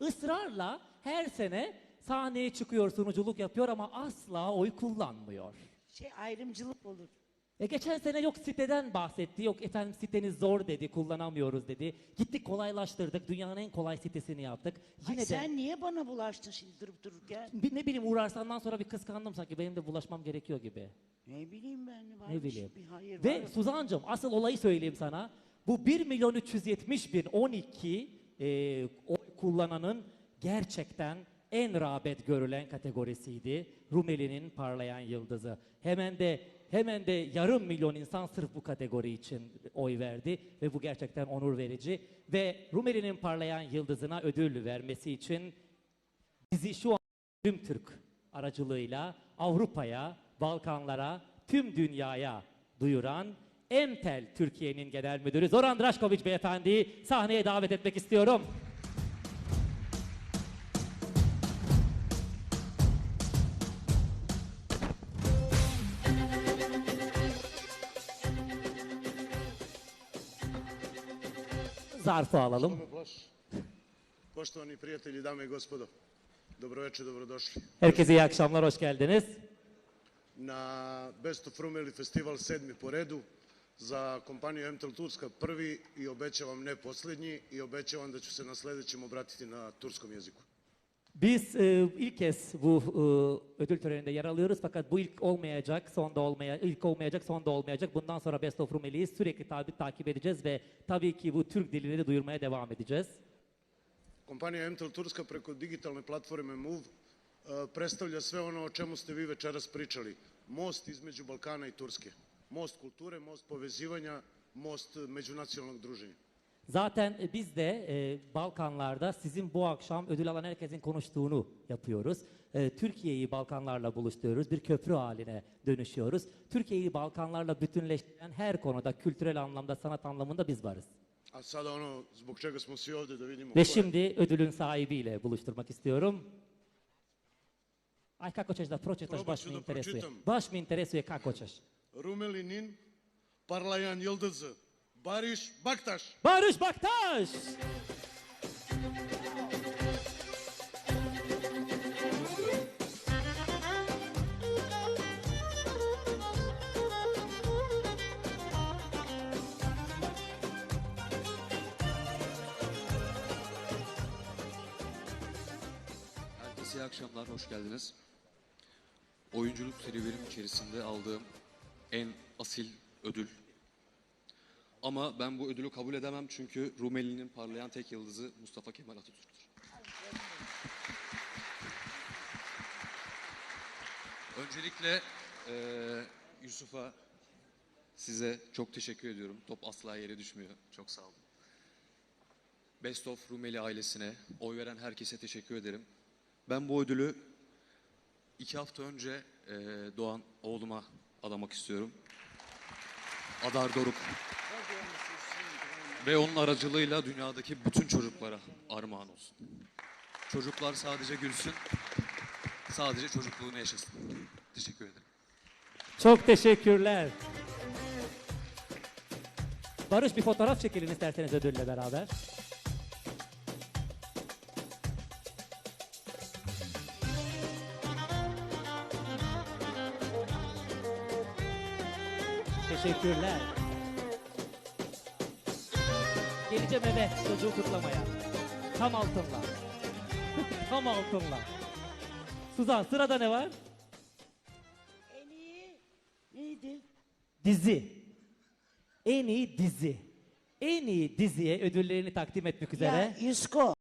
ısrarla her sene sahneye çıkıyor, sunuculuk yapıyor ama asla oy kullanmıyor. Şey ayrımcılık olur. E geçen sene yok siteden bahsetti, yok efendim siteniz zor dedi, kullanamıyoruz dedi. Gittik kolaylaştırdık, dünyanın en kolay sitesini yaptık. Ay Yine de sen niye bana bulaştın şimdi durup dururken? bir, ne bileyim uğrarsandan sonra bir kıskandım sanki benim de bulaşmam gerekiyor gibi. Ne bileyim ben var Ne bileyim. bir hayır Ve var. Suzancığım asıl olayı söyleyeyim sana. Bu 1 milyon 370 bin 12 e, oy kullananın gerçekten en rağbet görülen kategorisiydi. Rumeli'nin parlayan yıldızı. Hemen de hemen de yarım milyon insan sırf bu kategori için oy verdi ve bu gerçekten onur verici ve Rumeli'nin parlayan yıldızına ödül vermesi için bizi şu an tüm Türk aracılığıyla Avrupa'ya, Balkanlara, tüm dünyaya duyuran Emtel Türkiye'nin genel müdürü Zoran Drašković beyefendiyi sahneye davet etmek istiyorum. Zarfı alalım. Tome Plaš. Poštovani prijatelji, dame i gospodo, dobroveče, dobrodošli. Herkese iyi akşamlar, hoş geldiniz. Na Best of Rumeli festival sedmi po redu za kompaniju MTEL Turska prvi i obećavam ne posljednji i obećavam da ću se na sljedećem obratiti na turskom jeziku. Biz e, ilk kez bu e, ödül töreninde yer alıyoruz fakat bu ilk olmayacak, son da olmaya, ilk olmayacak, son da olmayacak. Bundan sonra Best of Rumeli'yi sürekli tabi, takip edeceğiz ve tabii ki bu Türk dilini de duyurmaya devam edeceğiz. Kompanija MTEL Turska preko digitalne platforme Move e, predstavlja sve ono o čemu ste vi večeras pričali. Most između Balkana i Turske. Most kulture, most povezivanja, most međunacionalnog druženja. Zaten e, biz de e, Balkanlarda sizin bu akşam ödül alan herkesin konuştuğunu yapıyoruz. E, Türkiye'yi Balkanlarla buluşturuyoruz, bir köprü haline dönüşüyoruz. Türkiye'yi Balkanlarla bütünleştiren her konuda, kültürel anlamda, sanat anlamında biz varız. A sada ono zbog čega smo svi ovdje da vidimo ko Ve şimdi ödülün sahibiyle buluşturmak istiyorum. Aj, kako ćeš da pročitaš, baš mi interesuje. Baš mi interesuje kako ćeš. Rumelinin parlayan yıldızı Barış Baktaş. Barış Baktaş! Herkese iyi akşamlar, hoş geldiniz. Oyunculuk serüvenim içerisinde aldığım en asil ödül. Ama ben bu ödülü kabul edemem çünkü Rumeli'nin parlayan tek yıldızı Mustafa Kemal Atatürk'tür. Öncelikle eee, Yusuf'a, size çok teşekkür ediyorum. Top asla yere düşmüyor. Çok sağ olun. Best of Rumeli ailesine, oy veren herkese teşekkür ederim. Ben bu ödülü iki hafta önce eee, doğan oğluma adamak istiyorum. Adar Doruk. Ve onun aracılığıyla dünyadaki bütün çocuklara armağan olsun. Çocuklar sadece gülsün, sadece çocukluğunu yaşasın. Teşekkür ederim. Çok teşekkürler. Barış bir fotoğraf çekelim isterseniz ödülle beraber. Teşekkürler. Geleceğim eve çocuğu kutlamaya. Tam altınla. Tam altınla. Suzan sırada ne var? En iyi neydi? Dizi. En iyi dizi. En iyi diziye ödüllerini takdim etmek üzere. Ya Yusko